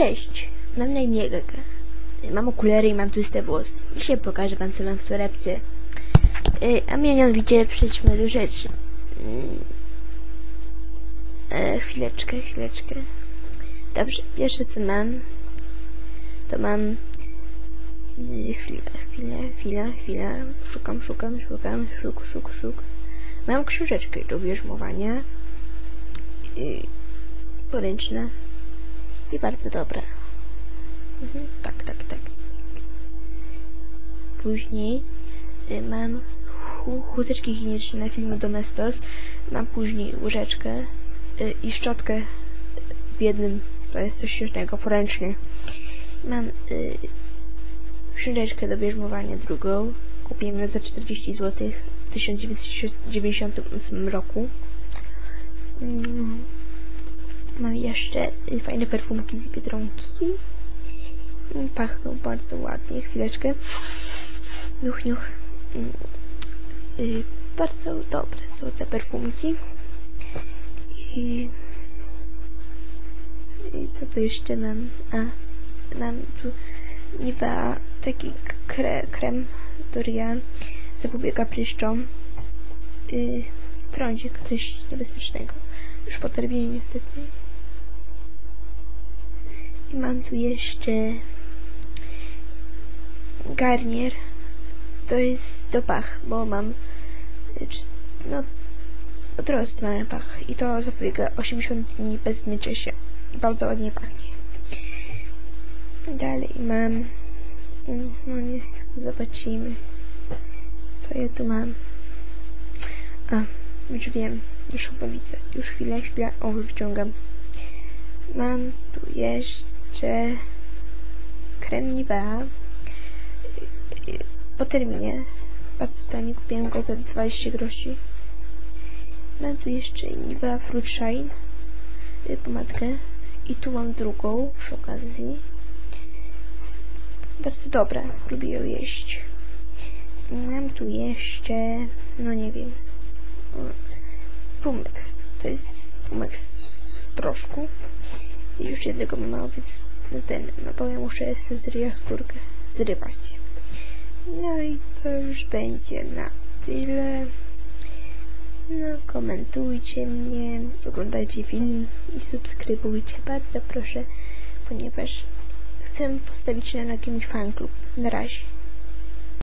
Cześć, mam na imię Gaga. Mam okulary i mam tłuste włosy. Dzisiaj pokażę wam, co mam w torebce. Y, A mianowicie przejdźmy do rzeczy. Mm. E, chwileczkę, chwileczkę. Dobrze, pierwsze co mam, to mam... y, Chwilę, chwilę, chwilę, chwilę. Szukam, szukam, szukam, szuk, szuk, szuk. Mam książeczkę do bierzmowania. Y, Poręczna. I bardzo dobre. Mhm, tak, tak, tak. Później y, mam chu- chusteczki higieniczne na filmu Domestos. Mam później łyżeczkę y, i szczotkę w jednym. To jest coś śmiesznego, poręcznie. Mam y, książeczkę do bierzmowania drugą. Kupiłem ją za 40 zł w 1998 roku. Mm. Mam jeszcze fajne perfumki z Biedronki. Mm, Pachną bardzo ładnie. Chwileczkę. Niuch, niuch. Mm, y, Bardzo dobre są te perfumki. I, I co tu jeszcze mam? A, mam tu Nivea, taki kre, krem Dorian. Zapobiega pryszczom. Y, trądzik, coś niebezpiecznego. Już po terminie niestety. I mam tu jeszcze Garnier. To jest do pach, bo mam no odrost mam pach i to zapobiega 80 dni bez mycia się. I bardzo ładnie pachnie. Dalej mam no nie, co zobaczymy. Co ja tu mam? A, już wiem. Już chyba widzę. Już chwilę, chwilę. O, już wyciągam. Mam tu jeszcze krem Nivea po terminie. Bardzo tanie. Kupiłem go za 20 groszy. Mam tu jeszcze Nivea Fruit Shine y, pomadkę. I tu mam drugą przy okazji. Bardzo dobra. Lubię ją jeść. Mam tu jeszcze, no nie wiem, Pumex. To jest Pumex w proszku. Już jednego mam więc ten, no bo ja muszę zrywać skórkę. Zrywać. No i to już będzie na tyle. No, komentujcie mnie, oglądajcie film i subskrybujcie. Bardzo proszę, ponieważ chcę postawić na jakimś fanklub. Na razie.